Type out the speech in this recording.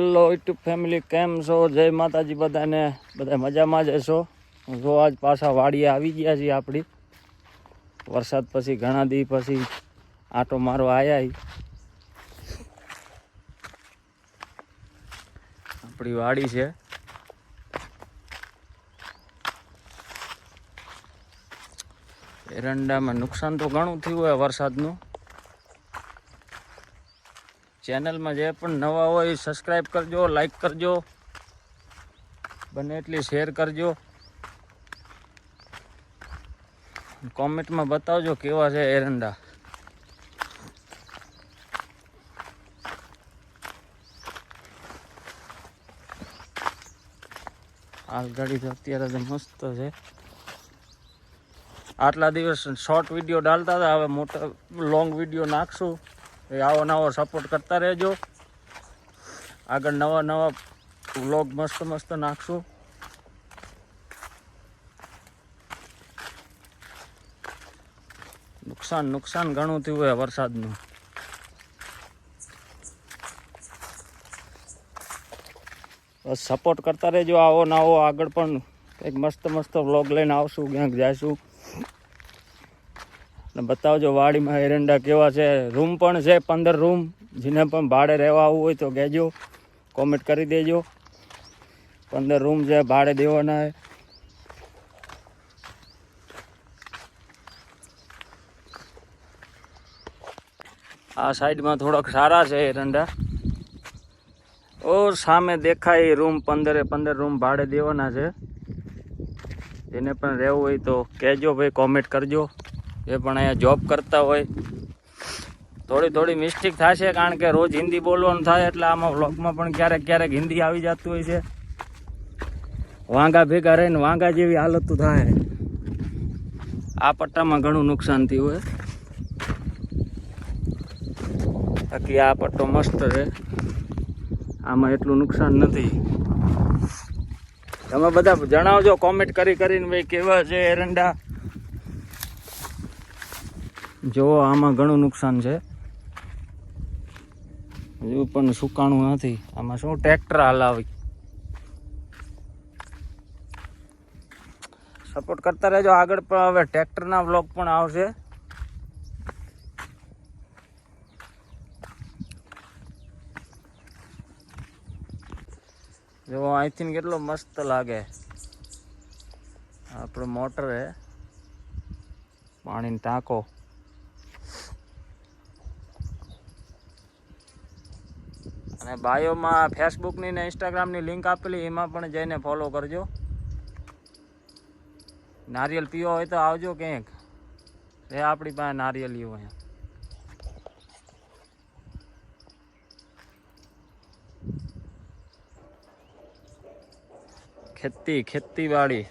YouTube family કેમ છો? જય માતાજી બધાને. બધા મજામાં જ હશો? જો આજ પાછા વાડીએ આવી ગયા છીએ આપણી. વરસાદ પછી ઘણા દી પછી આટો મારો આવ્યા. આપણી વાડી છે. એરંડામાં નુકસાન તો ઘણું થયું હોય વરસાદનું. ચેનલમાં જે પણ નવા હોય સબસ્ક્રાઈબ કરજો લાઈક કરજો, બને એટલી શેર કરજો. કોમેન્ટમાં બતાવજો કેવા છે એરંડા. ગાડી તો અત્યારે તો મસ્ત છે. આટલા દિવસ શોર્ટ વીડિયો ડાલતા હતા, હવે મોટા લોંગ વીડિયો નાખશું. એ આવો નવો સપોર્ટ કરતા રહેજો. આગળ નવા નવા વ્લોગ મસ્ત મસ્ત નાખશું. નુકસાન નુકસાન ઘણું થયું હોય વરસાદનું. બસ સપોર્ટ કરતા રહેજો આવો નવો, આગળ પણ કંઈક મસ્ત મસ્ત વ્લોગ લઈને આવશું, ક્યાંક જઈશું ને બતાવજો, વાડીમાં એરંડા કેવા છે? રૂમ પણ છે, પંદર રૂમ. જેને પણ ભાડે રહેવા આવવું હોય તો કહેજો. કોમેન્ટ કરી દેજો. પંદર રૂમ છે, ભાડે દેવાના છે. આ સાઈડમાં થોડાક સારા છે એરંડા. ઓ સામે દેખાય રૂમ પંદરે પંદર રૂમ ભાડે દેવાના છે. જેને પણ રહેવું હોય તો કહેજો ભાઈ કોમેન્ટ કરજો. એ પણ અહીંયા જોબ કરતા હોય. થોડી થોડી મિસ્ટેક થશે કારણ કે રોજ હિન્દી બોલવાનું થાય એટલે આમાં વ્લોગમાં પણ ક્યારેક ક્યારેક હિન્દી આવી જતું હોય છે. વાંગા ભેગા રહીને વાંગા જેવી હાલત થાય. આ પટ્ટામાં ઘણું નુકસાન થયું હોય બાકી આ પટ્ટો મસ્ત છે. આમાં એટલું નુકસાન નથી. તમે બધા જણાવજો કોમેન્ટ કરી કરીને ભાઈ કેવા છે એરંડા? જો આમાં ઘણું નુકસાન છે. હજુ પણ સુકાણું નથી. આમાં શું ટ્રેક્ટર હલાવી? સપોર્ટ કરતા રહેજો આગળ, પણ હવે ટ્રેક્ટરના બ્લોગ પણ આવશે. જો અહીંથી કેટલો મસ્ત લાગે. આપણો મોટર હે. પાણીની ટાંકો. અને બાયોમાં ફેસબુકની ને ઇન્સ્ટાગ્રામની લિંક આપેલી, એમાં પણ જઈને ફોલો કરજો. નારિયેલ પીવો હોય તો આવજો ક્યાંક. એ આપણી પાસે નારિયેલ હોય ખેતી, ખેતીવાડી.